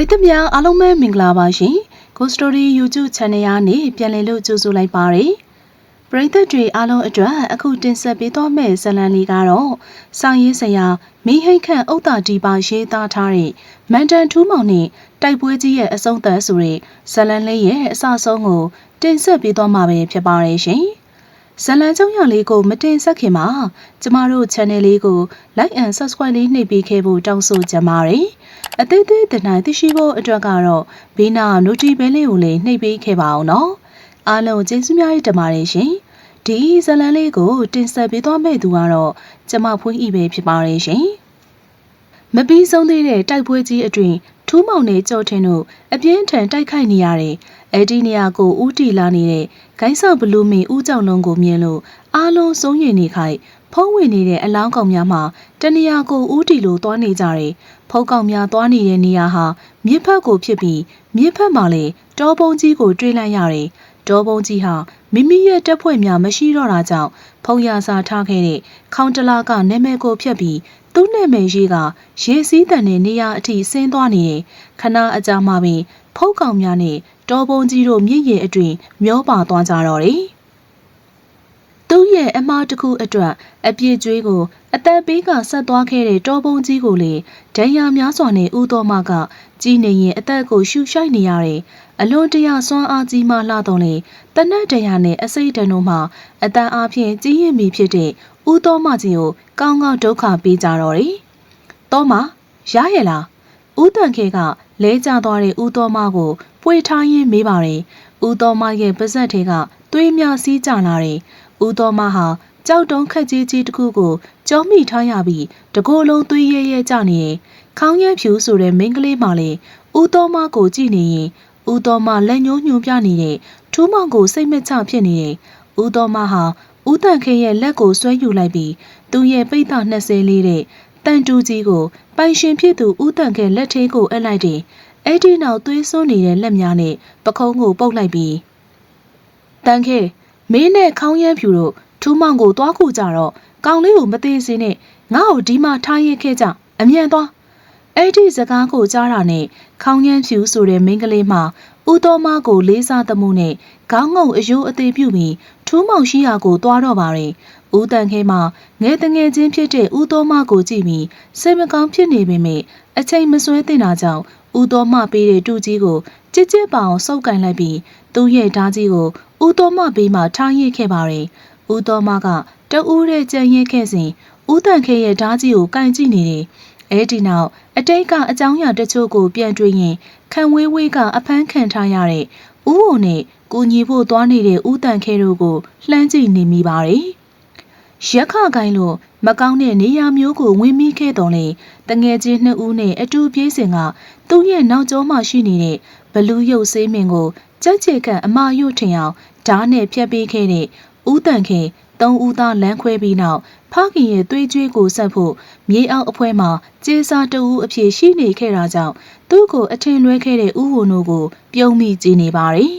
ရိသတ်များအားလုံးပဲမင်္ဂလာပါရှင်။ Ghost Story YouTube Channel ကနေပြန်လည်လို့ကြိုဆိုလိုက်ပါရစေ။ပရိသတ်တွေအားလုံးအတွက်အခုတင်ဆက်ပေးသွားမယ့်ဇာတ်လမ်းလေးကတော့ဆောင်းရေးဆရာမိဟိတ်ခန့်ဥတ္တာဒီပါရေးသားထားတဲ့မန်တန်ထူးမောင်နဲ့တိုက်ပွဲကြီးရဲ့အဆုံးသတ်ဆိုတဲ့ဇာတ်လမ်းလေးရဲ့အစဆုံးကိုတင်ဆက်ပေးသွားမှာပဲဖြစ်ပါရဲ့ရှင်။ဇလန်ကျုံရလေးကိုမတင်ဆက်ခင်မှာကျမတို့ channel လေးကို like and subscribe လေးနှိပ်ပေးခဲ့ဖို့တောင်းဆိုချင်ပါတယ်။ အသေးသေးတနိုင်သိရှိဖို့အတွက်ကတော့ဘေးနာ notification လေးကိုလည်းနှိပ်ပေးခဲ့ပါအောင်နော်။အားလုံးကျေးဇူးများတင်ပါတယ်ရှင်။ဒီဇလန်လေးကိုတင်ဆက်ပေးသွားမယ့်သူကတော့ကျမဖွင့်ဤပဲဖြစ်ပါတယ်ရှင်။မပြီးဆုံးသေးတဲ့တိုက်ပွဲကြီးအတွင်ထူးမောင်နဲ့ကြော်ထင်းတို့အပြင်းထန်တိုက်ခိုက်နေရတဲ့အဲ့ဒီနေရာကိုဦးတီလာနေတဲ့ဂိုင်းဆောက်ဘလူးမင်းဦးကြောင်လုံးကိုမြင်လို့အားလုံးစိုးရိမ်နေခိုက် ဖုံးဝင်နေတဲ့အလောင်းကောင်များမှာတနေရာကိုဦးတီလိုသွားနေကြတယ်ဖုံးကောင်များသွားနေတဲ့နေရာဟာမြစ်ဖက်ကိုဖြစ်ပြီးမြစ်ဖက်မှာလေတောပုံကြီးကိုတွေးလိုက်ရတယ်တောပုံကြီးဟာမိမိရဲ့တက်ဖွဲ့များမရှိတော့တာကြောင့်ဖုံရစာထားခဲ့တဲ့ခေါင်တလာကနာမည်ကိုဖြတ်ပြီးသူ့နာမည်ရေးကရေစည်းတန်တဲ့နေရာအထိဆင်းသွားနေတယ်ခဏအကြာမှပင်ဖုတ်ကောင်များနဲ့တော်ပုံကြီးတို့မြင့်ရည်အတွင်မျောပါသွားကြတော့တယ် သူ့ရဲ့အမားတစ်ခုအတွက်အပြည့်ကျွေးကိုအသက်ပေးကဆက်သွားခဲ့တဲ့တော်ပုံကြီးကိုလေဒဏ်ရာများစွာနဲ့ဥတော်မကကြီးနေရင်အသက်ကိုရှူရှိုက်နေရတယ်အလွန်တရာစွမ်းအားကြီးမှလှတော့လေတနတ်တရားနဲ့အစိတ်တန်တို့မှအတန်အားဖြင့်ကြီးရင်မိဖြစ်တဲ့ဥတော်မကြီးကိုကောင်းကောင်းဒုက္ခပေးကြတော့တယ်။တော်မရရဲ့လားဥတန်ခေကလဲကျသွားတဲ့ဦးတော်မကိုပွေထားရင်းမေးပါတယ်။ဦးတော်မရဲ့ပါဇက်ထဲကသွေးများစီးကျလာတယ်။ ဦးတော်မဟာကြောက်တုံးခက်ကြီးကြီးတစ်ခုကိုကြောမိထားရပြီးတကိုယ်လုံးသွေးရဲရဲကျနေတယ်။ခေါင်းရဖြူဆိုတဲ့မိန်းကလေးမှလည်းဦးတော်မကိုကြည့်နေရင်ဦးတော်မလက်ညှိုးညွှန်ပြနေတဲ့ထူးမောင်ကိုစိတ်မချဖြစ်နေတယ်။ဦးတော်မဟာဦးတန်ခေရဲ့လက်ကိုဆွဲယူလိုက်ပြီးသူ့ရဲ့ပိတ်သား20လေးတဲ့တန်တူကြီးကိုပိုင်ရှင်ဖြစ်သူဦးတန်ခဲလက်ထဲကိုအပ်လိုက်တယ်။အဲ့ဒီနောက်သွေးစွန်းနေတဲ့လက်များနဲ့ပခုံးကိုပုတ်လိုက်ပြီးတန်ခဲ မင်းနဲ့ခေါင်းရမ်းဖြူတို့ထူးမောင်ကိုသွားခုကြတော့ကောင်လေးကိုမသေးစေနဲ့ငါ့ကိုဒီမှာထားရင်ခဲ့ကြအမြန်သွားအဲ့ဒီစကားကိုကြားတာနဲ့ခေါင်းရမ်းဖြူဆိုတဲ့မိန်းကလေးမှဦးတော်မကိုလေးစားသမှုနဲ့ခေါင်းငုံအယိုးအသေးပြုပြီးထူးမောင်ရှိရာကိုသွားတော့ပါတယ်ဦးတန်ခဲမှငယ်တငယ်ချင်းဖြစ်တဲ့ဦးတော်မကိုကြည့်ပြီးစိတ်မကောင်းဖြစ်နေပေမဲ့အချိန်မဆွဲသင့်တာကြောင့်ဦးတော်မပေးတဲ့တူကြီးကိုကြစ်ကြစ်ပအောင်စုပ်ကန်လိုက်ပြီးသူ့ရဲ့ဓာကြီးကို ဦးတော်မပေးမှထားရစ်ခဲ့ပါတယ်ဦးတော်မကတဦးတဲ့ကြံရစ်ခဲ့စဉ်ဦးတန်ခဲရဲ့ဓာကြီးကိုကန်ကြည့်နေတယ်အဲ့ဒီနောက်အတိတ်ကအကြောင်းအရာတချို့ကိုပြန်တွေးရင်ခံဝေးဝေးကအဖမ်းခံထားရတဲ့ဦးဝုံနဲ့ကိုညီဖို့သွားနေတဲ့ဦးတန်ခဲတို့ကိုလှမ်းကြည့်နေမိပါတယ်ရက်ခကိုင်းလို့မကောင်းတဲ့နေရာမျိုးကိုဝင်မိခဲ့တော်လေတငယ်ချင်းနှစ်ဦးနဲ့အတူပြေးစဉ်ကသူ့ရဲ့နောက်ကျောမှရှိနေတဲ့ဘလူးရုပ်ဆေးမင်ကိုကြက်ချေကန်အမယုထင်အောင် ဓားနဲ့ဖျက်ပေးခဲ့တဲ့ဦးတန်ခင်သုံးဦးသားလမ်းခွဲပြီးနောက်ဖခင်ရဲ့သွေးကြွေးကိုဆက်ဖို့မြေအောက်အဖွဲမှာကျေးစားတူအဖြစ်ရှိနေခဲ့တာကြောင့်သူ့ကိုအထင်လွဲခဲ့တဲ့ဥဝုံတို့ကို ပြုံးမိကြည့်နေပါတယ်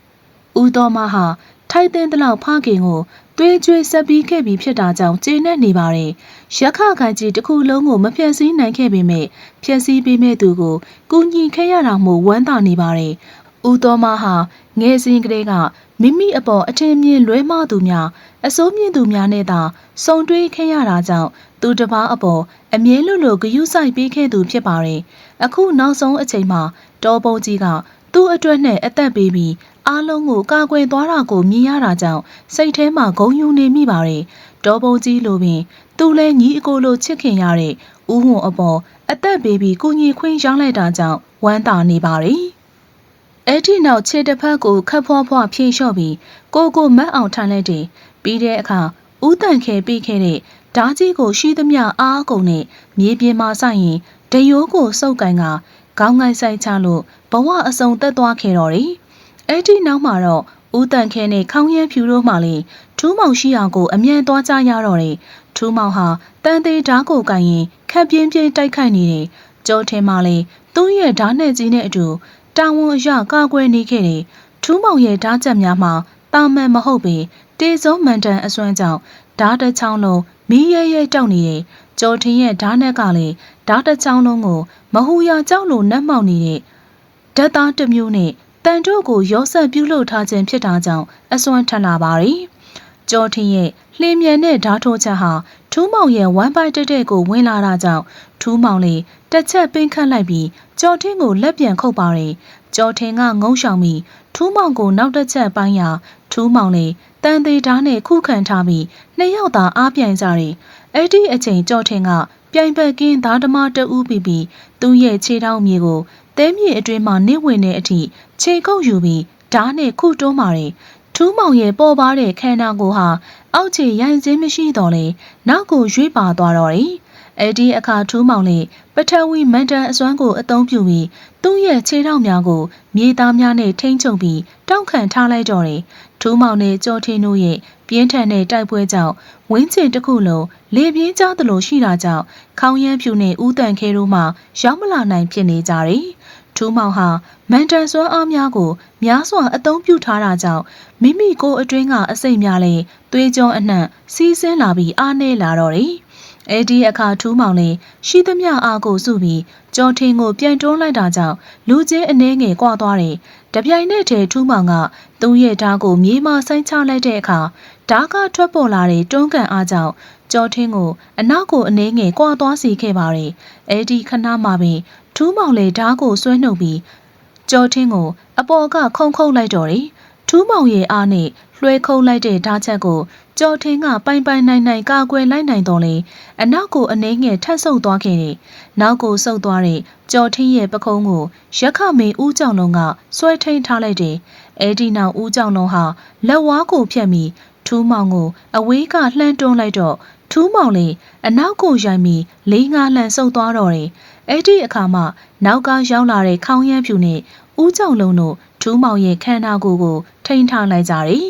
။ဦးတော်မဟာထိုက်တဲ့တလောက်ဖခင်ကိုသွေးကြွေးဆက်ပြီးခဲ့ပြီးဖြစ်တာကြောင့်ကျေနပ်နေပါတယ်။ရက်ခခိုင်ကြီးတစ်ခုလုံးကိုမဖြတ်စည်းနိုင်ခဲ့ပေမဲ့ဖြတ်စည်းပေးမဲ့သူကိုကူညီခဲ့ရတာမို့ဝမ်းသာနေပါတယ်။ဦးတော်မဟာငယ်စဉ်ကလေးက မိမိအပေါ်အထင်မြင်လွဲမှားသူများအစိုးမြင့်သူများနဲ့သာစုံတွဲခဲ့ရတာကြောင့်သူတစ်ပါးအပေါ်အမြဲလိုလိုဂယုစိုက်ပေးခဲ့သူဖြစ်ပါတယ်။အခုနောက်ဆုံးအချိန်မှာတောပုံကြီးကသူ့အတွက်နဲ့အသက်ပေးပြီးအားလုံးကိုကာကွယ်သွားတာကိုမြင်ရတာကြောင့်စိတ်ထဲမှာဂုံယူနေမိပါတယ်။တောပုံကြီးလိုပင်သူလည်းညီအကိုလိုချစ်ခင်ရတဲ့ဥဝွန်အပေါ်အသက်ပေးပြီးကုညီခွင့်ရောင်းလိုက်တာကြောင့်ဝမ်းသာနေပါတယ်။ အဲ့ဒီနောက်ခြေတစ်ဖက်ကိုခတ်ဖွားဖွားဖြေလျှော့ပြီးကိုကိုမတ်အောင်ထမ်းလိုက်တယ်။ပြီးတဲ့အခါဦးတန်ခဲပြီးခဲ့တဲ့ဓာကြီးကိုရှိသမျှအားအကုန်နဲ့မြေပြင်မှာဆိုင်ရင်ဒရိုးကိုစုပ်ကန်ကခေါင်းငိုက်ဆိုင်ချလို့ဘဝအစုံသက်သွားခဲ့တော့တယ်။အဲ့ဒီနောက်မှာတော့ဦးတန်ခဲနဲ့ခေါင်းရဲဖြူတို့မှလည်းထူးမောင်ရှိအောင်ကိုအမြန်သွားကြရတော့တယ်။ထူးမောင်ဟာတန်သေးဓာကိုကန်ရင်ခက်ပြင်းပြင်းတိုက်ခိုက်နေတယ်။ကြောထဲမှာလည်းသူ့ရဲ့ဓာနဲ့ကြီးနဲ့အတူ တာဝန်အရကာကွယ်နေခဲ့တယ်။ထူးမောင်ရဲ့ဓာချက်များမှာတာမန်မဟုတ်ပေတေဆုံးမန်တန်အစွမ်းကြောင့်ဓာတစ်ချောင်းလုံးမီးရဲရဲတောက်နေတယ်။ကျော်ထင်းရဲ့ဓာနက်ကလည်းဓဓာတ်တစ်ချောင်းလုံးကိုမဟူရာကြောက်လိုနတ်မောက်နေတဲ့ဓာတ်သားတစ်မျိုးနဲ့တန်တို့ကိုရောဆက်ပြုလုပ်ထားခြင်းဖြစ်တာကြောင့်အစွမ်းထက်လာပါတယ်။ ကျော်ထင်းရဲ့လှင်မြန်တဲ့ဓာတ်ထိုးချက်ဟာထူးမောင်ရဲ့ဝမ်းပိုက်တက်တဲ့ကိုဝင်လာတာကြောင့်ထူးမောင်လေးတစ်ချက်ပင်းခတ်လိုက်ပြီးကျော်ထင်းကိုလက်ပြန်ခုတ်ပါတယ်။ကျော်ထင်းကငုံရှောင်ပြီးထူးမောင်ကိုနောက်တစ်ချက်ပိုင်းရာထူးမောင်လေးတန်သေးဓာတ်နဲ့ခုခံထားပြီးနှစ်ယောက်သာအားပြိုင်ကြတယ်။အဲ့ဒီအချိန်ကျော်ထင်းကပြိုင်ဘက်ကင်းဓာတ်ဓမားတဦးပြီးပြီးသူ့ရဲ့ခြေထောက်မြေကိုသဲမြေအတွင်းမှာနစ်ဝင်တဲ့အထိခြေကုပ်ယူပြီးဓာတ်နဲ့ခုတွန်းပါတယ်။ ထူးမောင်ရဲ့ပေါ်ပါတဲ့ခန္ဓာကိုယ်ဟာအောက်ခြေရိုင်စင်းမရှိတော့လေနောက်ကိုရွေ့ပါသွားတော့တယ်။အဲ့ဒီအခါထူးမောင်လေးပထဝီမန်တန်အစွမ်းကိုအသုံးပြုပြီးသူ့ရဲ့ခြေထောက်များကိုမြေသားများနဲ့ထိမ့်ချုပ်ပြီးတောက်ခံထားလိုက်တော့တယ်။ထူးမောင်နဲ့ကြောထင်းတို့ရဲ့ပြင်းထန်တဲ့တိုက်ပွဲကြောင့်ဝင်းကျင်တစ်ခုလုံးလေပြင်းကျသလိုရှိတာကြောင့်ခေါင်းရမ်းဖြူနဲ့ဥတန်ခဲတို့မှရောက်မလာနိုင်ဖြစ်နေကြတယ်။ ထူးမောင်ဟာမန်တန်စွမ်းအားများကိုများစွာအသုံးပြုထားတာကြောင့်မိမိကိုယ်အတွင်းကအစိတ်များလဲသွေးကြောအနှံ့စီးဆင်းလာပြီးအားနည်းလာတော့တယ်။အဲဒီအခါထူးမောင်လေးရှိသမျှအားကိုစုပြီးကြော်ထင်းကိုပြန်တွန်းလိုက်တာကြောင့်လူချင်းအနှဲငယ်ကွာသွားတယ်။တပြိုင်နက်တည်းထူးမောင်ကသူ့ရဲ့ဓာတ်ကိုမြေမှာဆိုင်းချလိုက်တဲ့အခါဓာတ်ကထွက်ပေါ်လာတဲ့တွန်းကန်အားကြောင့်ကြော်ထင်းကိုအနောက်ကိုအနှဲငယ်ကွာသွားစေခဲ့ပါတယ်။အဲဒီခဏမှပင် ထူးမောင်လေးဓာတ်ကိုဆွဲနှုတ်ပြီးကြော်ထင်းကို အပေါ်ကခုံခုံလိုက်တော့တယ်။ထူးမောင်ရဲ့အားနဲ့လွှဲခုံလိုက်တဲ့ဓာတ်ချက်ကိုကြော်ထင်းကပိုင်ပိုင်နိုင်နိုင်ကာကွယ်လိုက်နိုင်တော့လေအနောက်ကိုအနှဲငယ်ထပ်ဆုပ်သွားခဲ့တယ်။နောက်ကိုဆုပ်သွားတဲ့ကြော်ထင်းရဲ့ပခုံးကိုရက်ခမင်းဦးကြောင်လုံးကဆွဲထိန်ထားလိုက်တယ်။အဲဒီနောက်ဦးကြောင်လုံးဟာလက်ဝါးကိုဖြတ်ပြီးထူးမောင်ကိုအဝေးကလှမ်းတွန်းလိုက်တော့ထူးမောင်လေးအနောက်ကိုရိုက်ပြီးလေးငါလှန်ဆုပ်သွားတော့တယ်။ အဲ့ဒီအခါမှနောက်ကရောက်လာတဲ့ခေါင်းရမ်းဖြူနဲ့ဦးကြောင်လုံးတို့ထူးမောင်ရဲ့ခန္ဓာကိုယ်ကို ထိန်ထားလိုက်ကြတယ်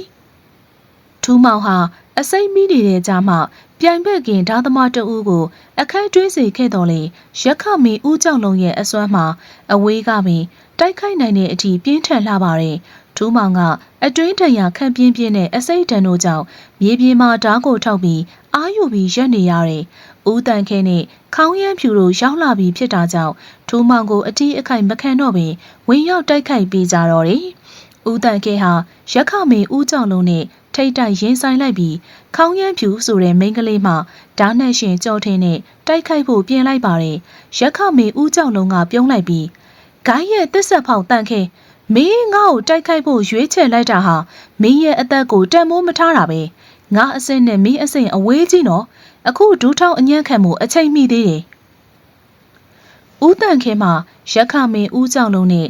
။ထူးမောင်ဟာအစိမ့်မိနေတဲ့ကြားမှာပြိုင်ဘက်ကင်ဓာသမားတဦးကို အခက်တွင်းစေခဲ့တော်လေရက်ခမင်းဦးကြောင်လုံးရဲ့အစွမ်းမှာအဝေးကပင်တိုက်ခိုက်နိုင်တဲ့အထိပြင်းထန်လာပါတယ်။ထူးမောင်ကအတွင်းထရခန့်ပြင်းပြင်းနဲ့အစိမ့်တန်တို့ကြောင့်မြေပြင်မှာဓာတ်ကိုထောက်ပြီးအာယူပြီးရက်နေရတယ်။ ဦးတန်ခဲနဲ့ခေါင်းရမ်းဖြူတို့ရောက်လာပြီးဖြစ်တာကြောင့်ထူးမောင်ကိုအတီးအခိုက်မခံတော့ပင်ဝင်ရောက်တိုက်ခိုက်ပေးကြတော့တယ်။ဦးတန်ခဲဟာရက်ခမင်းဦးကြောင်လုံးနဲ့ထိတ်တိုက်ရင်ဆိုင်လိုက်ပြီးခေါင်းရမ်းဖြူဆိုတဲ့မိန်းကလေးမှဓာတ်နဲ့ရှင်ကြောထင်းနဲ့တိုက်ခိုက်ဖို့ပြင်လိုက်ပါတယ်။ရက်ခမေဦးကြောင်လုံးကပြုံးလိုက်ပြီးဂိုင်းရဲ့တစ်ဆက်ဖောက်တန့်ခဲမင်းငါ့ကိုတိုက်ခိုက်ဖို့ရွေးချယ်လိုက်တာဟာမင်းရဲ့အသက်ကိုတန်မိုးမထားတာပဲ။ငါအစင်းနဲ့မင်းအစင်းအဝေးကြီးနော်။ အခုဒူးထောင်အညံ့ခံမှုအချိန်မိသေးတယ်။ဦးတန့်ခဲမှရက်ခမေဦးကြောင်လုံးနဲ့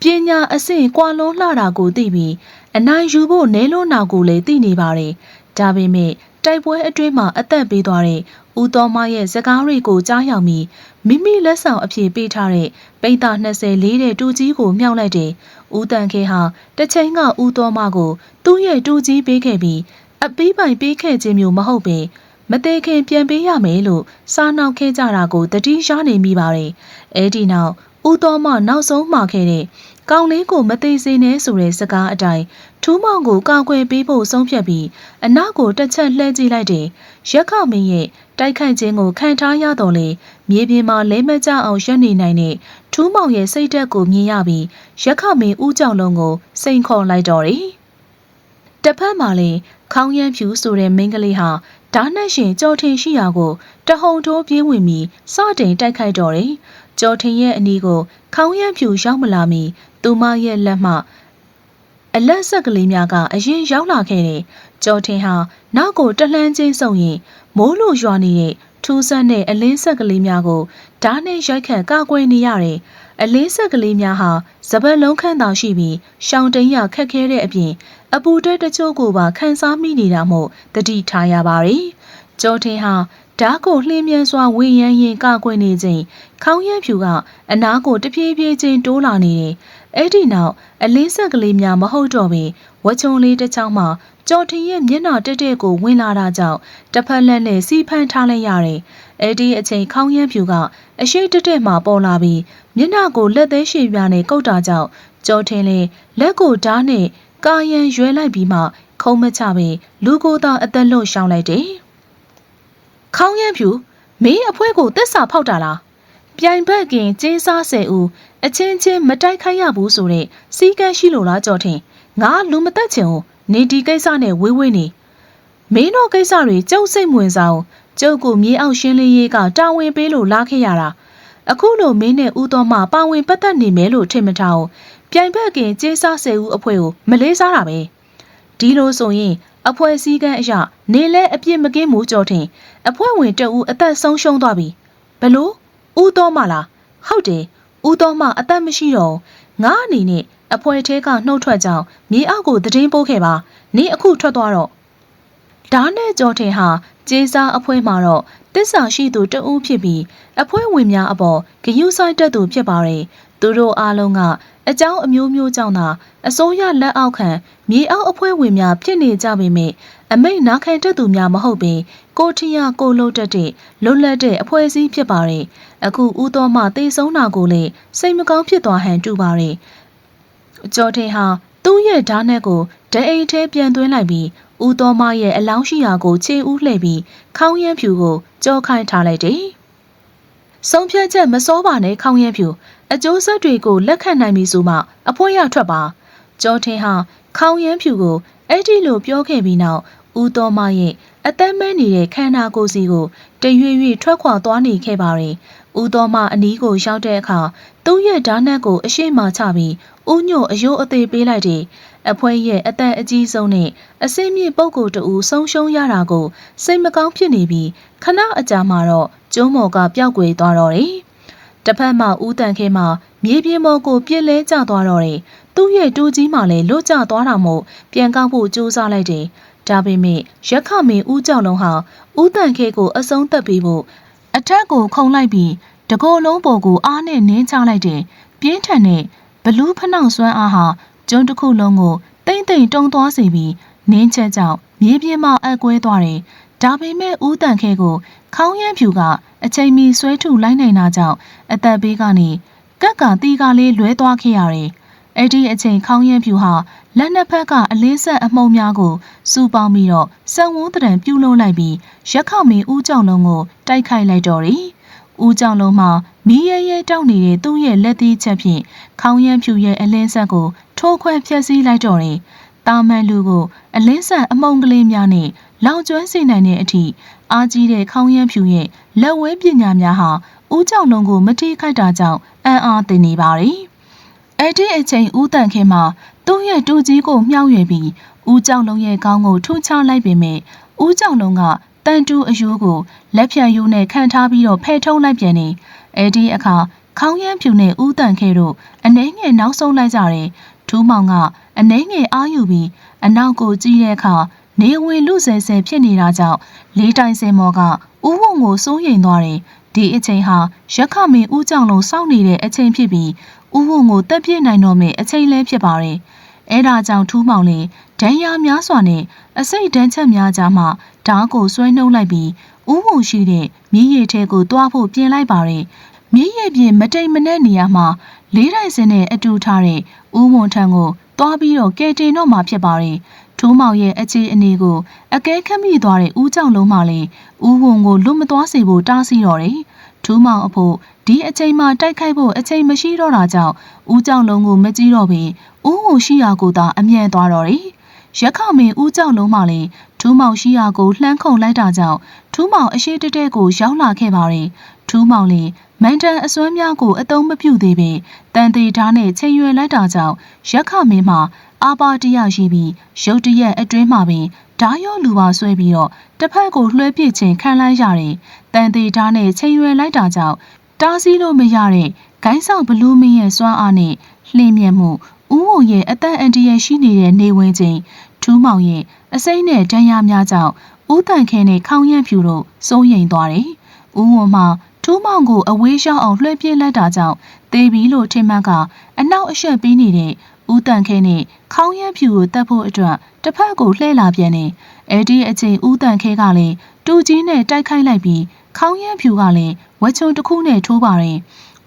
ပညာအဆင့်ကွာလုံးလှတာကိုသိပြီးအနိုင်ယူဖို့နဲလို့နာကိုလည်းသိနေပါတယ်။ဒါပေမဲ့တိုက်ပွဲအတွင်းမှာအသက်ပေးသွားတဲ့ဦးတော်မရဲ့စကားတွေကိုကြားရောက်ပြီးမိမိလက်ဆောင်အဖြစ်ပေးထားတဲ့ပိတ်တာ20လေးတဲ့တူကြီးကိုမြောက်လိုက်တယ်။ဦးတန်ခဲဟာတစ်ချိန်ကဦးတော်မကိုသူ့ရဲ့တူကြီးပေးခဲ့ပြီးအပီးပိုင်ပေးခဲ့ခြင်းမျိုးမဟုတ်ပင် မသေးခင်ပြန်ပေးရမယ်လို့စားနှောက်ခဲ့ကြတာကိုတတိရနေမိပါတယ်။အဲဒီနောက်ဦးတော်မနောက်ဆုံးမှာခဲ့တဲ့ကောင်လေးကိုမသေးစေနဲ့ဆိုတဲ့စကားအတိုင်းထူးမောင်ကိုကောက်ွယ်ပေးဖို့ဆုံးဖြတ်ပြီးအနောက်ကိုတစ်ချက်လှည့်ကြည့်လိုက်တယ်။ရက်ခောက်မင်းရဲ့တိုက်ခိုက်ခြင်းကိုခံထားရတော့လေမြေပြင်မှာလဲမကျအောင်ရပ်နေနိုင်တဲ့ထူးမောင်ရဲ့စိတ်ဓာတ်ကိုမြင်ရပြီးရက်ခောက်မင်းဦးကြောင်လုံးကိုစိန်ခေါ်လိုက်တော့တယ်။တစ်ဖက်မှာလည်းခေါင်းရမ်းဖြူဆိုတဲ့မိန်းကလေးဟာ ဓာတ်နဲ့ရှင်ကြော်ထင်ရှိရာကို တဟုန်တိုးပြေးဝင်ပြီးစတင်တိုက်ခိုက်တော့တယ်။ကြော်ထင်ရဲ့အနီးကို ခေါင်းရမ်းဖြူရောက်မလာမီသူမရဲ့လက်မှအလက်ဆက်ကလေးများကအရင်ရောက်လာခဲ့တယ်။ကြော်ထင်ဟာနောက်ကိုတလှမ်းချင်းစုံရင်မိုးလိုရွာနေတဲ့ထူးဆန်းတဲ့အလင်းဆက်ကလေးများကိုဓာတ်နဲ့ရိုက်ခတ်ကာကွယ်နေရတယ်။အလင်းဆက်ကလေးများဟာစပတ်လုံးခန့်တောင်ရှိပြီးရှောင်းတိန်ရခက်ခဲတဲ့အပြင် အပူတဲတချို့ကိုပါခန်းစားမိနေတာမို့တတိထားရပါတယ်။ကြော်ထင်ဟာဓာတ်ကိုလှင်းမြန်စွာဝေယမ်းရင်ကကွယ်နေချိန်ခေါင်းရမ်းဖြူကအနားကိုတပြေးပြေးချင်းတိုးလာနေတယ်။အဲ့ဒီနောက်အလင်းဆက်ကလေးများမဟုတ်တော့ပင်ဝချုံလေးတစ်ချောင်းမှာကြော်ထင်ရဲ့မျက်နှာတက်တဲ့ကိုဝင်လာတာကြောင့်တစ်ဖက်လက်နဲ့စီဖမ်းထားလိုက်ရတယ်။အဲ့ဒီအချိန်ခေါင်းရမ်းဖြူကအရှိတ်တက်တဲ့မှာပေါ်လာပြီးမျက်နှာကိုလက်သေးရှည်ပြားနဲ့ကုတ်တာကြောင့်ကြော်ထင်လေးလက်ကိုဓာတ်နဲ့ ကာယံရွယ်လိုက်ပြီးမှ ခုံးမချပင်လူကိုသာအသက်လွတ်ရှောင်းလိုက်တယ်။ခေါင်းရမ်းဖြူမင်းအဖွဲကိုတက်စာဖောက်တာလားပြိုင်ဘက်ကင်ကျင်းစားဆယ်ဦးအချင်းချင်းမတိုက်ခိုက်ရဘူးဆိုတဲ့စီကန်းရှိလို့လားကြော်ထင်ငါလူမသက်ချင်ဘူးနေဒီကိစ္စနဲ့ဝေးဝေးနေမင်းတို့ကိစ္စတွေကျုပ်စိတ်ဝင်စားအောင်ကျုပ်ကိုမြေအောက်ရှင်းလင်းရေးကတာဝန်ပေးလို့လာခဲ့ရတာအခုလိုမင်းနဲ့ဦးတော်မှပါဝင်ပတ်သက်နေမယ်လို့ထင်မထားဘူး ပြိုင်ဘက်ကင်ကျင်းစားဆယ်ဦးအဖွဲ့ကိုမလေးစားတာပဲဒီလိုဆိုရင်အဖွဲ့စည်းကမ်းအရနေလဲအပြစ်မကင်းမှုကြော်ထင်အဖွဲ့ဝင်တအူးအသက်ဆုံးရှုံးသွားပြီဘလို့ဦးတော်မလားဟုတ်တယ်ဦးတော်မအသက်မရှိတော့ငါအနေနဲ့အဖွဲ့ထဲကနှုတ်ထွက်ကြောင်းမြေအောက်ကိုတည်င်းပိုးခဲ့ပါနေအခုထွက်သွားတော့ဓာတ်နဲ့ကြော်ထင်ဟာကျေးစားအဖွဲ့မှာတော့တစ္ဆာရှိသူတဦးဖြစ်ပြီးအဖွဲ့ဝင်များအပေါ်ဂယုဆိုင်တက်သူဖြစ်ပါတယ်သူတို့အားလုံးက အကြောင်းအမျိုးမျိုးကြောင့်သာအစိုးရလက်အောက်ခံမြေအောက်အဖွဲ့ဝင်များဖြစ်နေကြပေမယ့်အမိတ်နာခံတတ်သူများမဟုတ်ပင်ကိုထရကိုလုံးတက်တဲ့လွတ်လပ်တဲ့အဖွဲ့အစည်းဖြစ်ပါတယ်အခုဦးတော်မှတေဆုံးတာကိုလေစိတ်မကောင်းဖြစ်သွားဟန်တူပါတယ်ကျော်ထင်ဟာသူ့ရဲ့ဓာတ်နဲ့ကိုဒဲအိတ်ထဲပြန်သွင်းလိုက်ပြီးဦးတော်မရဲ့အလောင်းရှိရာကိုခြေဦးလှည့်ပြီးခေါင်းရမ်းဖြူကိုကြောခိုင်းထားလိုက်တယ်ဆုံးဖြတ်ချက်မစောပါနဲ့ခေါင်းရမ်းဖြူ အကျိုးဆက်တွေကိုလက်ခံနိုင်ပြီဆိုမှအဖွဲရထွက်ပါကျော်ထင်ဟာခေါင်းရမ်းဖြူကိုအဲ့ဒီလိုပြောခဲ့ပြီးနောက်ဦးတော်မရဲ့အသက်မဲနေတဲ့ခန္ဓာကိုယ်စီကိုတရွေ့ရွေ့ထွက်ခွာသွားနေခဲ့ပါရင်ဦးတော်မအနီးကိုရောက်တဲ့အခါသူ့ရဲ့ဓာတ်နက်ကိုအရှိမချပြီးဦးညို့အယိုးအသေးပေးလိုက်တယ်အဖွဲရဲ့အသက်အကြီးဆုံးနဲ့အစင်းမြင့်ပုဂ္ဂိုလ်တူဆုံးရှုံးရတာကိုစိတ်မကောင်းဖြစ်နေပြီးခဏအကြာမှတော့ကျုံးမော်ကပျောက်ကွယ်သွားတော့တယ် တစ်ဖက်မှာဦးတန်ခဲမှာမြေပြင်ပေါ်ကိုပြစ်လဲကျသွားတော့တယ်သူ့ရဲ့တူကြီးမှလည်းလွတ်ကျသွားတာမို့ပြန်ကောက်ဖို့ကြိုးစားလိုက်တယ်ဒါပေမဲ့ရက်ခမင်းဦးကြောင်လုံးဟာဦးတန်ခဲကိုအဆုံးသက်ပြီးဖို့အထက်ကိုခုံလိုက်ပြီးတကိုယ်လုံးပေါ်ကိုအားနဲ့နင်းချလိုက်တယ်ပြင်းထန်တဲ့ဘလူးဖနှောက်ဆွမ်းအားဟာကျွန်းတစ်ခုလုံးကိုတိမ့်တိမ်တုံသွားစေပြီးနင်းချက်ကြောင့်မြေပြင်မှာအကွဲသွားတယ်ဒါပေမဲ့ဦးတန်ခဲကိုခေါင်းရမ်းဖြူက အချိန်မီဆွဲထုလိုက်နိုင်တာကြောင့်အသက်ဘေးကနေကက်ကတီးကလေးလွဲသွားခဲ့ရတယ်။အဲ့ဒီအချိန်ခေါင်းရမ်းဖြူဟာလက်နှစ်ဖက်ကအလေးဆက်အမှုံများကိုစူပေါင်းပြီးတော့စံဝန်းတရံပြုတ်လုံးလိုက်ပြီးရက်ခောက်မင်းဦးကြောင်လုံးကိုတိုက်ခိုက်လိုက်တော့တယ်။ဦးကြောင်လုံးမှာမီးရဲရဲတောက်နေတဲ့သူ့ရဲ့လက်သီးချက်ဖြင့်ခေါင်းရမ်းဖြူရဲ့အလင်းဆက်ကိုထိုးခွဲဖျက်ဆီးလိုက်တော့တယ်။တာမန်လူကိုအလင်းဆက်အမုံကလေးများနဲ့လောင်ကျွမ်းစေနိုင်တဲ့အထိ အားကြီးတဲ့ခေါင်းရမ်းဖြူရဲ့လက်ဝဲပညာများဟာဦးကြောင်လုံးကိုမထိခိုက်တာကြောင့်အံ့အားသင့်နေပါရီ။အဲ့ဒီအချိန်ဦးတန်ခဲမှာသူ့ရဲ့တူကြီးကိုမြှောက်ရွယ်ပြီးဦးကြောင်လုံးရဲ့ခေါင်းကိုထုချလိုက်ပေမဲ့ဦးကြောင်လုံးကတန်တူအယိုးကိုလက်ဖြံယိုးနဲ့ခံထားပြီးတော့ဖဲထုံးလိုက်ပြန်နေအဲ့ဒီအခါခေါင်းရမ်းဖြူနဲ့ဦးတန်ခဲတို့အနှဲငယ်နောက်ဆုံးလိုက်ကြတယ်ထူးမောင်ကအနှဲငယ်အားယူပြီးအနောက်ကိုကြည့်တဲ့အခါ နေဝင်လူဆဲဆဲဖြစ်နေတာကြောင့်လေးတိုင်စင်မော်ကဥဝုံကိုစိုးရိမ်သွားတယ်ဒီအချိန်ဟာရက်ခမင်းဦးကြောင့်လုံးစောင့်နေတဲ့အချိန်ဖြစ်ပြီးဥဝုံကိုတက်ပြစ်နိုင်တော့မယ့်အချိန်လဲဖြစ်ပါတယ်အဲဒါကြောင့်ထူးမောင်လေးဒဏ်ရာများစွာနဲ့အစိတ်ဒဏ်ချက်များကြားမှဓားကိုဆွဲနှုတ်လိုက်ပြီးဥဝုံရှိတဲ့မြည်ရည်ထဲကိုတွားဖို့ပြင်လိုက်ပါတယ်မြည်ရည်ပြင်မတိမ်မနဲ့နေရာမှာလေးတိုင်စင်နဲ့အတူထားတဲ့ဥဝုံထံကိုတွားပြီးတော့ကဲတင်တော့မှာဖြစ်ပါတယ် ထိုးမောင်ရဲ့အခြေအနေကိုအကဲခတ်မိသွားတဲ့ဦးကြောင့်လုံးမှလည်းဦးဝုံကိုလွတ်မသွားစေဖို့တားဆီးတော့တယ်။ထိုးမောင်အဖို့ဒီအချိန်မှတိုက်ခိုက်ဖို့အချိန်မရှိတော့တာကြောင့်ဦးကြောင့်လုံးကိုမကြည့်တော့ဘဲဦးဝုံရှိရာကိုသာအမြဲသွားတော့တယ်။ရက်ခမင်းဦးကြောင့်လုံးမှလည်းထူးမောင်ရှိရာကိုလှမ်းခုန်လိုက်တာကြောင့်ထူးမောင်အရှိတတဲ့ကိုရောက်လာခဲ့ပါတယ်။ထူးမောင်လည်းမန်တန်အစွမ်းများကိုအတုံးမပြုတ်သေးပေတန်သေးဓာတ်နဲ့ချိန်ရွယ်လိုက်တာကြောင့်ရက်ခမင်းမှာ အာပါတရရှိပြီးရုတ်တရက်အတွင်းမှာပင်ဓာရောလူပါဆွဲပြီးတော့တစ်ဖက်ကိုလွှဲပစ်ခြင်းခံလိုက်ရတယ်။တန်သေးဓာတ်နဲ့ချိန်ရွယ်လိုက်တာကြောင့်တားဆီးလို့မရတဲ့ဂိုင်းဆောင်ဘလူးမင်းရဲ့စွမ်းအားနဲ့လှင်မြက်မှုဥဝုံရဲ့အသက်အန္တရာယ်ရှိနေတဲ့နေဝင်ချင်းထူးမောင်ရဲ့အစိမ့်နဲ့ဒဏ်ရာများကြောင့်ဥတန်ခဲနဲ့ခေါင်းရံဖြူတို့စိုးရိမ်သွားတယ်။ဥဝုံမှာထူးမောင်ကိုအဝေးရောက်အောင်လွှဲပြစ်လိုက်တာကြောင့်သေပြီလို့ထင်မှတ်ကအနောက်အရှက်ပေးနေတဲ့ ဦးတန်ခဲနဲ့ခေါင်းရမ်းဖြူကိုတတ်ဖို့အတွက်တစ်ဖက်ကိုလှည့်လာပြန်နေအဲ့ဒီအချိန်ဦးတန်ခဲကလည်းတူကြီးနဲ့တိုက်ခိုက်လိုက်ပြီးခေါင်းရမ်းဖြူကလည်းဝက်ချုံတစ်ခုနဲ့ထိုးပါတယ်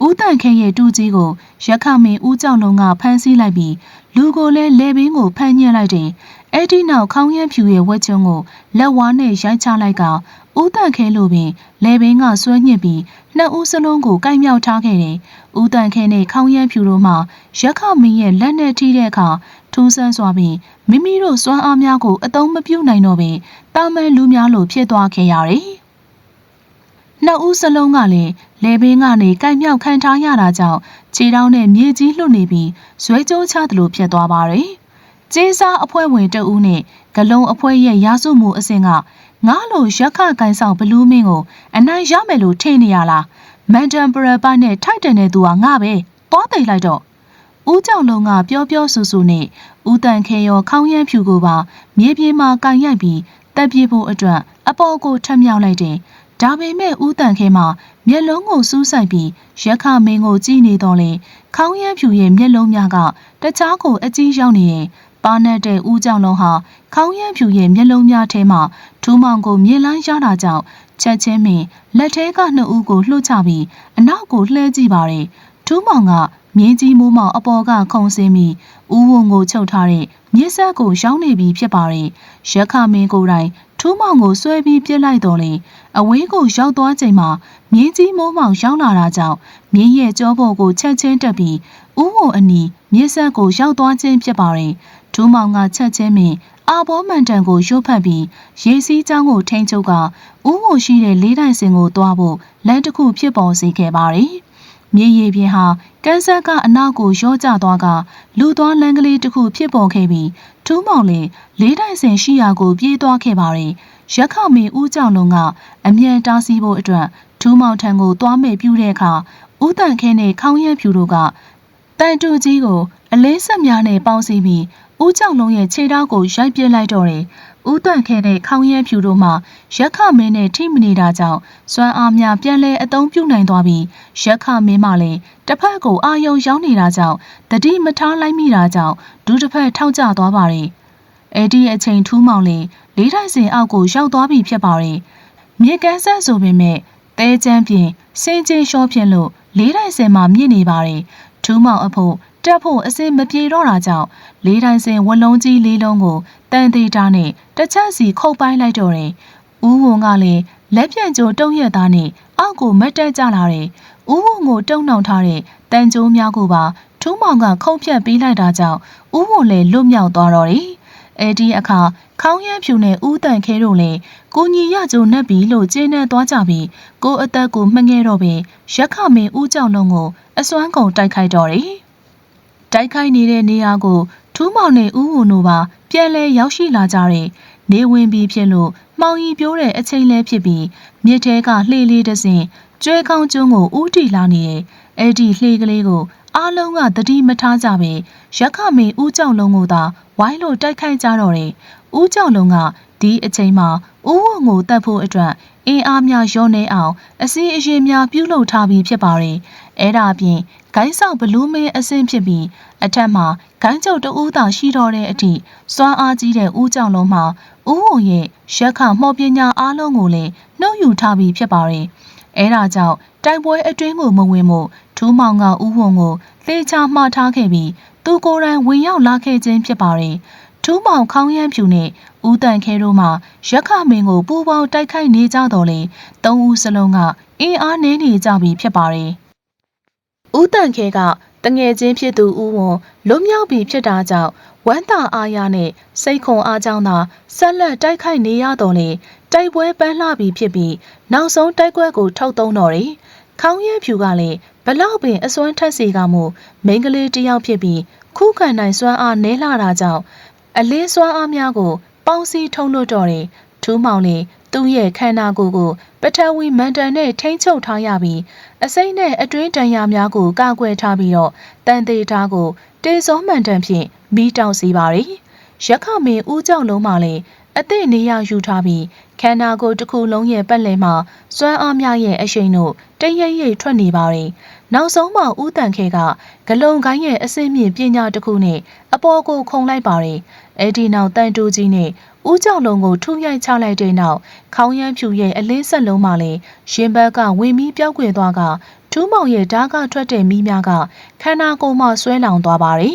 ဦးတန်ခဲရဲ့တူကြီးကိုရက်ခမင်းဦးကြောင်လုံးကဖမ်းဆီးလိုက်ပြီးလူကိုလည်းလေဘင်းကိုဖမ်းညှက်လိုက်တယ်အဲ့ဒီနောက်ခေါင်းရမ်းဖြူရဲ့ဝက်ချုံကိုလက်ဝါးနဲ့ရိုက်ချလိုက်ကဦးတန့်ခဲလိုပင်လေဘင်းကဆွဲညှစ်ပြီးနှစ်ဦးစလုံးကိုကိုက်မြောက်ထားခဲ့တယ်။ ဦးတန့်ခဲနဲ့ခေါင်းရမ်းဖြူတို့မှရက်ခမင်းရဲ့လက်နဲ့ထိတဲ့အခါထူးဆန်းစွာပြီးမိမိတို့စွမ်းအားများကိုအသုံးမပြုနိုင်တော့ပင်တာမန်လူများလိုဖြစ်သွားခဲ့ရတယ်။နှစ်ဦးစလုံးကလည်းလေဘင်းကနေကိုက်မြောက်ခံထားရတာကြောင့်ခြေထောက်နဲ့မြေကြီးလွတ်နေပြီးဇွဲကြိုးချသလိုဖြစ်သွားပါတယ်။ကျေးစားအဖွဲ့ဝင်တဦးနဲ့ဂလုံးအဖွဲ့ရဲ့ရာစုမှုအစဉ်ကငါလိုရက်ခကိုင်းဆောင်ဘလူးမင်းကိုအနိုင်ရမယ်လို့ထင်နေရလား မန်တန်ပရပတ်နဲ့ထိုက်တန်တဲ့သူကငါပဲသွားသိလိုက်တော့ဦးကြောင်လုံးကပြောပြောဆူဆူနဲ့ဦးတန်ခဲရောခေါင်းရမ်းဖြူကိုပါမြေပြင်မှာကန်ရိုက်ပြီးတက်ပြေးဖို့အတွက်အပေါ်ကိုထက်မြောက်လိုက်တယ်ဒါပေမဲ့ဦးတန်ခဲမှာမျက်လုံးကိုစူးစိုက်ပြီးရက်ခမင်းကိုကြည့်နေတော့လေခေါင်းရမ်းဖြူရဲ့မျက်လုံးများကတခြားကိုအကြီးရောက်နေတယ်ပါနတ်တဲ့ဦးကြောင်လုံးဟာခေါင်းရမ်းဖြူရဲ့မျက်လုံးများထဲမှာထူးမောင်ကိုမြင်လန်းရတာကြောင့် ချက်ချင်းပင်လက်ထဲကနှစ်ဦးကိုလှုပ်ချပြီးအနောက်ကိုလှဲကြည့်ပါတယ်။ထူးမောင်ကမြင်းကြီးမိုးမောင်အပေါ်ကခုံစင်းပြီးဦးဝုံကိုချုပ်ထားတဲ့မြစ်ဆက်ကိုရောင်းနေပြီးဖြစ်ပါတယ်။ရက်ခမင်းကိုယ်တိုင်ထူးမောင်ကိုဆွဲပြီးပြစ်လိုက်တော့လေအဝေးကိုရောက်သွားချိန်မှာမြင်းကြီးမိုးမောင်ရောက်လာတာကြောင့်မြင်းရဲ့ကြောပေါ်ကိုချက်ချင်းတက်ပြီးဦးဝုံအနီးမြစ်ဆက်ကိုရောက်သွားခြင်းဖြစ်ပါတယ်။ထူးမောင်ကချက်ချင်းပင် အာဘောမန်တန်ကိုရုပ်ဖတ်ပြီးရေစီးချောင်းကိုထိန်းချုပ်ကဥမိုရှိတဲ့လေးတိုင်စင်ကိုတွားဖို့လမ်းတစ်ခုဖြစ်ပေါ်စေခဲ့ပါတယ်။မြေရီပြင်းဟာကန်းဆက်ကအနောက်ကိုရောကျသွားကလူသွားလမ်းကလေးတစ်ခုဖြစ်ပေါ်ခဲ့ပြီးထူးမောင်လည်းလေးတိုင်စင်ရှိရာကိုပြေးသွားခဲ့ပါတယ်။ရက်ခမင်းဦးကြောင်လုံးကအမြန်တားဆီးဖို့အတွက်ထူးမောင်ထံကိုသွားမဲ့ပြုတဲ့အခါဦးတန်ခဲနဲ့ခေါင်းရဲဖြူတို့ကတန်တူကြီးကိုအလေးဆက်များနဲ့ပေါင်းစည်းပြီး ဦးကြောင်လုံးရဲ့ခြေထောက်ကိုရိုက်ပြစ်လိုက်တော့တယ်။ဦးတန့်ခဲတဲ့ခေါင်းရဲဖြူတို့မှရက်ခမင်းနဲ့ထိမနေတာကြောင့်စွမ်းအားများပြန်လဲအသုံးပြုနိုင်သွားပြီးရက်ခမင်းမှလည်းတစ်ဖက်ကိုအာယုံရောက်နေတာကြောင့်တတိမထားလိုက်မိတာကြောင့်ဒုတစ်ဖက်ထောက်ကျသွားပါရီ။အဲ့ဒီအချိန်ထူးမောင်လေးလေးထိုင်စင်အောက်ကိုရောက်သွားပြီဖြစ်ပါရီ။မြေကန်းဆက်ဆိုပေမဲ့တဲချမ်းပြင်စင်ချင်းရှော့ဖြင့်လို့လေးထိုင်စင်မှာမြင့်နေပါရီ။ထူးမောင်အဖို့ တက်ဖို့အစင်မပြေတော့တာကြောင့်လေးတိုင်းစင်ဝလုံးကြီးလေးလုံးကိုတန်သေးတာနဲ့တစ်ချက်စီခုတ်ပိုင်းလိုက်တော့တယ်။ဦးဝန်ကလည်းလက်ပြန့်ကျိုးတုံးရက်သားနဲ့အောက်ကိုမတ်တက်ကြလာတယ်။ဦးဝန်ကိုတုံနှောင်ထားတဲ့တန်ကျိုးများကိုပါထူးမောင်ကခုတ်ဖြတ်ပေးလိုက်တာကြောင့်ဦးဝန်လည်းလွတ်မြောက်သွားတော့တယ်။အဲဒီအခါခေါင်းရမ်းဖြူနဲ့ဦးတန်ခဲတို့လည်းကိုညီရကြုံနှက်ပြီလို့ကျေနပ်သွားကြပြီးကိုအသက်ကိုမှငဲတော့ပင်ရက်ခမင်းဦးကြောင်လုံးကိုအစွမ်းကုန်တိုက်ခိုက်တော့တယ်။ တိုက်ခိုက်နေတဲ့နေရာကို ထူးမောင်နဲ့ဦးဝန်တို့ပါ ပြန်လဲရောက်ရှိလာကြတဲ့နေဝင်ပြီးဖြစ်လို့မှောင်ရီပြိုးတဲ့အချိန်လဲဖြစ်ပြီးမြစ်ထဲကလှေလေးတစ်စင်ကျွဲကောင်းကျွန်းကိုဥတီလာနေတဲ့အဲ့ဒီလှေကလေးကိုအားလုံးကတတိမထားကြပဲရက်ခမင်းဦးကြောင်လုံးကိုသာဝိုင်းလို့တိုက်ခိုက်ကြတော့တယ်။ဦးကြောင်လုံးကဒီအချိန်မှာဦးဝုံကိုတတ်ဖို့အတွက်အင်းအားများရောနေအောင်အစည်းအရင်များပြုလုပ်ထားပြီးဖြစ်ပါတယ်။အဲ့ဒါအပြင် ဂိုင်းဆောင်ဘလူးမင်းအဆင့်ဖြစ်ပြီးအထက်မှာဂိုင်းကျုပ်တဦးသာရှိတော့တဲ့အထိစွမ်းအားကြီးတဲ့ဦးကြောင်လုံးမှာဦးဝုံရဲ့ရက်ခမော်ပညာအားလုံးကိုလည်းနှုတ်ယူထားပြီးဖြစ်ပါတယ်။အဲဒါကြောင့်တိုက်ပွဲအတွင်းကိုမဝင်မှုထူးမောင်ကဦးဝုံကိုသေချာမှားထားခဲ့ပြီးသူကိုယ်တိုင်ဝင်ရောက်လာခဲ့ခြင်းဖြစ်ပါတယ်။ထူးမောင်ခေါင်းရမ်းဖြူနဲ့ဦးတန်ခဲတို့မှရက်ခမင်းကိုပူပေါင်းတိုက်ခိုက်နေကြတော့လေသုံးဦးစလုံးကအင်းအားနည်းနေကြပြီဖြစ်ပါတယ်။ ဦးတန်ခဲကတငယ်ချင်းဖြစ်သူဦးဝွန်လွတ်မြောက်ပြီဖြစ်တာကြောင့်ဝမ်းသာအားရနဲ့စိတ်ခွန်အားကြောင့်သာဆက်လက်တိုက်ခိုက်နေရတော့လေတိုက်ပွဲပန်းလှပြီဖြစ်ပြီးနောက်ဆုံးတိုက်ပွဲကိုထုတ်သုံးတော့တယ်။ခေါင်းရဲဖြူကလည်းဘလောက်ပင်အစွမ်းထက်စီကမှုမိန်းကလေးတစ်ယောက်ဖြစ်ပြီးခုခံနိုင်စွမ်းအားနည်းလာတာကြောင့်အလင်းစွမ်းအားများကိုပေါင်းစည်းထုံလို့တော့တယ်။ ထူးမောင်လေးသူ့ရဲ့ခန္ဓာကိုယ်ကိုပထဝီမန်တန်နဲ့ထိမ့်ချုပ်ထားရပြီးအစိမ့်နဲ့အတွင်းတန်ရာများကိုကာကွယ်ထားပြီးတော့တန်သေးထားကိုတေဇောမန်တန်ဖြင့်မီးတောင်စီပါရီရက်ခမင်းဦးကြောင်လုံးမှလည်းအသည့်နေရယူထားပြီးခန္ဓာကိုယ်တစ်ခုလုံးရဲ့ပတ်လည်မှာစွမ်းအားများရဲ့အရှိန်တို့တရိပ်ရိပ်ထွက်နေပါရီနောက်ဆုံးမှဦးတန်ခဲကဂလုံကိုင်းရဲ့အစင်းမြင့်ပညာတစ်ခုနဲ့အပေါ်ကိုခုံလိုက်ပါရီအဲ့ဒီနောက်တန်တူကြီးနဲ့ ဦးကြောင်လုံးကိုထုရိုက်ချလိုက်တဲ့နောက်ခေါင်းရမ်းဖြူရဲ့အလင်းဆက်လုံးမှလည်းရင်ဘက်ကဝင်မီးပြောက်ကွယ်သွားကထူးမောင်ရဲ့ဓာကထွက်တဲ့မီးများကခန္ဓာကိုယ်မှဆွဲလောင်သွားပါရီ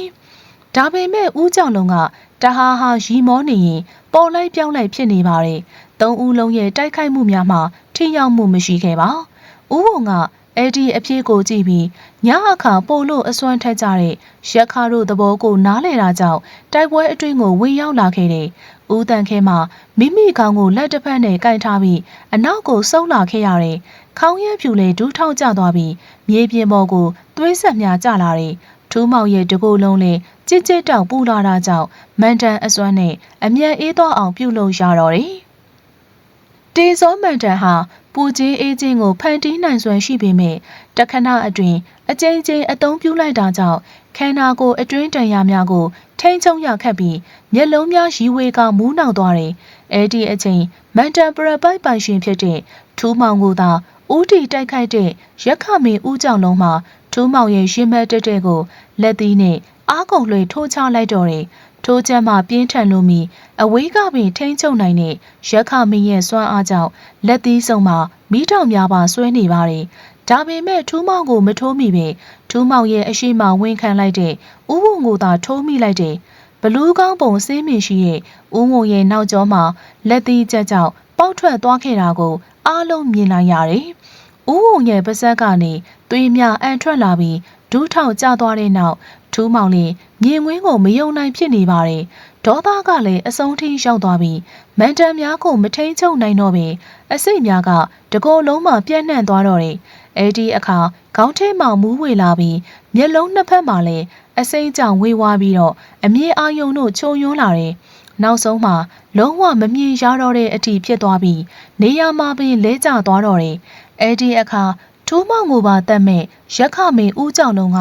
ဒါပေမဲ့ဦးကြောင်လုံးကတဟာဟာရီမောနေရင်ပေါ်လိုက်ပြောင်းလိုက်ဖြစ်နေပါတယ်သုံးဦးလုံးရဲ့တိုက်ခိုက်မှုများမှာထိရောက်မှုမရှိခဲ့ပါ။ဦးဝုံကအဲ့ဒီအဖြစ်ကိုကြည့်ပြီးညအခါပို့လို့အစွမ်းထက်ကြတဲ့ရက်ခါတို့သဘောကိုနားလေတာကြောင့်တိုက်ပွဲအတွင်းကိုဝင်ရောက်လာခဲ့တဲ့ ဦးတန်ခဲမှမိမိခေါင်းကိုလက်တစ်ဖက်နဲ့ကင်ထားပြီးအနောက်ကိုဆုပ်လာခဲ့ရတဲ့ခေါင်းရမ်းဖြူလေဒူးထောက်ကျသွားပြီးမြေပြင်ပေါ်ကိုသွေးဆက်များကျလာတဲ့ထူးမောင်ရဲ့တကူလုံးနဲ့ကြစ်ကြစ်တောက်ပူလာတာကြောင့်မန်တန်အစွမ်းနဲ့အမြန်အေးသွားအောင်ပြုလုပ်ရတော့တယ်။တေဇောမန်တန်ဟာပူကြီးအေးချင်းကိုဖန်တီးနိုင်စွမ်းရှိပေမဲ့တခဏအတွင်းအကြိမ်ကြိမ်အသုံးပြုလိုက်တာကြောင့် ခန္ဓာကိုယ်အတွင်းတန်ရာများကို ထိမ့်ချုံရခတ်ပြီးမျက်လုံးများရီဝေကမူးနောက်သွားတယ်။အဲဒီအချိန်မန်တန်ပရပိုက်ပိုင်ရှင်ဖြစ်တဲ့ထူးမောင်ကိုသာဦးတီတိုက်ခိုက်တဲ့ရက်ခမင်းဦးကြောင်လုံးမှာထူးမောင်ရဲ့ရင်မက်တက်တဲ့ကိုလက်သီးနဲ့အားကုန်လွှဲထိုးချလိုက်တော့တယ်။ထိုးချက်မှပြင်းထန်လို့မီအဝေးကပင်ထိမ့်ချုပ်နိုင်တဲ့ရက်ခမင်းရဲ့စွမ်းအားကြောင့်လက်သီးစုံမှာမိတောင်များပါဆွဲနေပါတယ်။ ဒါပေမဲ့ထူးမောင်ကိုမထိုးမိပဲထူးမောင်ရဲ့အရှိမဝင်ခံလိုက်တဲ့ဥပုံကိုသာထိုးမိလိုက်တယ်။ဘလူးကောင်းပုံစင်းမြင်ရှိရဲ့ဥငုံရဲ့နောက်ကျောမှာလက်သီးချက်ကြောင့်ပေါက်ထွက်သွားခဲ့တာကိုအားလုံးမြင်နိုင်ရတယ်။ဥငုံရဲ့ပါဇက်ကနေသွေးများအန်ထွက်လာပြီးဒူးထောက်ကျသွားတဲ့နောက်ထူးမောင်လေးမြင်ကွင်းကိုမယုံနိုင်ဖြစ်နေပါတယ်။ဒေါသကလည်းအဆုံးထိရောက်သွားပြီးမန်တန်များကိုမထိန်ချုပ်နိုင်တော့ပေအစိတ်များကတကိုယ်လုံးမှပြန့်နှံ့သွားတော့တယ်။ အဲဒီအခါခေါင်းထဲမှမူးဝေလာပြီးမျက်လုံးနှစ်ဖက်မှာလည်းအစိမ့်ကြောင်ဝေးဝါးပြီးတော့အမြင်အာယုံတို့ချုံယွန်းလာတယ်။နောက်ဆုံးမှာလုံးဝမမြင်ရတော့တဲ့အထိဖြစ်သွားပြီးနေရာမှာပင်လဲကျသွားတော့တယ်။အဲဒီအခါထူးမောင်ကိုပါတတ်မဲ့ရက်ခမင်းဦးကြောင်လုံးက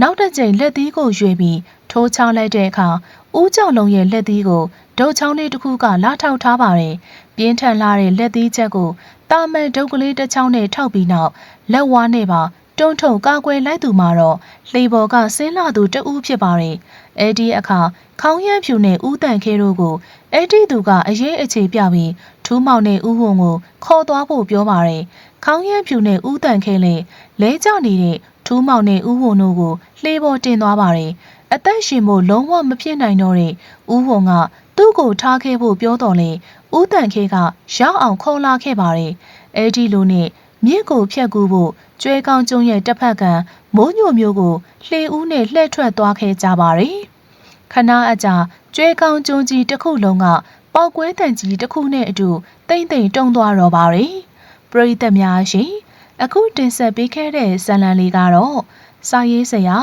နောက်တစ်ကြိမ်လက်သီးကိုရွေပြီးထိုးချလိုက်တဲ့အခါဦးကြောင်လုံးရဲ့လက်သီးကိုဒုတ်ချောင်းလေးတစ်ခုကလာထောက်ထားပါတယ်။ပြင်းထန်လာတဲ့လက်သီးချက်ကိုတာမန်ဒုတ်ကလေးတစ်ချောင်းနဲ့ထောက်ပြီးနောက်လက်ဝါးနဲ့ပါတွန်းထုံကာကွယ်လိုက်သူမှာတော့လှေပေါ်ကဆင်းလာသူတဦးဖြစ်ပါတယ်။အဲဒီအခါခေါင်းရမ်းဖြူနဲ့ဦးတန်ခဲတို့ကိုအဲ့ဒီသူကအရေးအခြေပြပြီးထူးမောင်နဲ့ဦးဝုံကိုခေါ်သွားဖို့ပြောပါတယ်။ခေါင်းရမ်းဖြူနဲ့ဦးတန်ခဲလည်းလဲကျနေတဲ့ ထူးမောင်နဲ့ဦးဝုံတို့ကိုလှေပေါ်တင်သွားပါတယ်။အသက်ရှင်ဖို့လုံးဝမဖြစ်နိုင်တော့တဲ့ဦးဝုံကသူ့ကိုထားခဲ့ဖို့ပြောတော်လေဦးတန်ခဲကရောက်အောင်ခေါ်လာခဲ့ပါတယ်။အဲဒီလိုနဲ့မြင့်ကိုဖြတ်ကူးဖို့ကျွဲကောင်းကျုံရဲ့တစ်ဖက်ကမိုးညိုမျိုးကိုလှေဦးနဲ့လှည့်ထွက်သွားခဲ့ကြပါတယ်။ခဏအကြာကျွဲကောင်းကျုံကြီးတစ်ခုလုံးကပေါက်ကွဲတန်ကြီးတစ်ခုနဲ့အတူတိမ့်တိမ်တုံသွားတော့ပါတယ်။ပရိသတ်များရှင် အခုတင်ဆက်ပေးခဲ့တဲ့ဇာတ်လမ်းလေးကတော့စာရေးဆရာ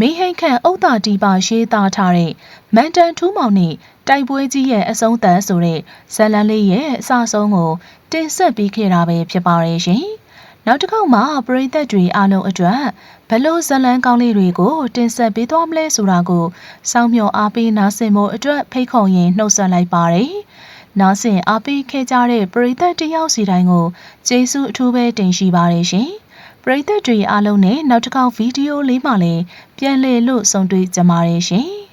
မင်းဟိန်ခန့်ဥဒ္ဒါတီပါရေးသားထားတဲ့မန်တန်ထူးမောင်နဲ့တိုက်ပွဲကြီးရဲ့အဆုံးသတ်ဆိုတဲ့ဇာတ်လမ်းလေးရဲ့အစဆုံးကိုတင်ဆက်ပေးခဲ့တာပဲဖြစ်ပါရဲ့ရှင်။နောက်တစ်ခေါက်မှာပရိသတ်တွေအားလုံးအတွက်ဘလို့ဇာတ်လမ်းကောင်းလေးတွေကိုတင်ဆက်ပေးသွားမလဲဆိုတာကိုစောင့်မျှော်အားပေးနားဆင်ဖို့အတွက်ဖိတ်ခေါ်ရင်နှုတ်ဆက်လိုက်ပါတယ်။ နားဆင်အားပေးခဲ့ကြတဲ့ပရိသတ်တယောက်စီတိုင်းကိုကျေးဇူးအထူးပဲတင်ရှိပါတယ်ရှင်။ပရိသတ်တွေအားလုံးနဲ့နောက်တစ်ခေါက်ဗီဒီယိုလေးမှလည်းပြန်လည်လို့ဆုံတွေ့ကြပါရရှင်။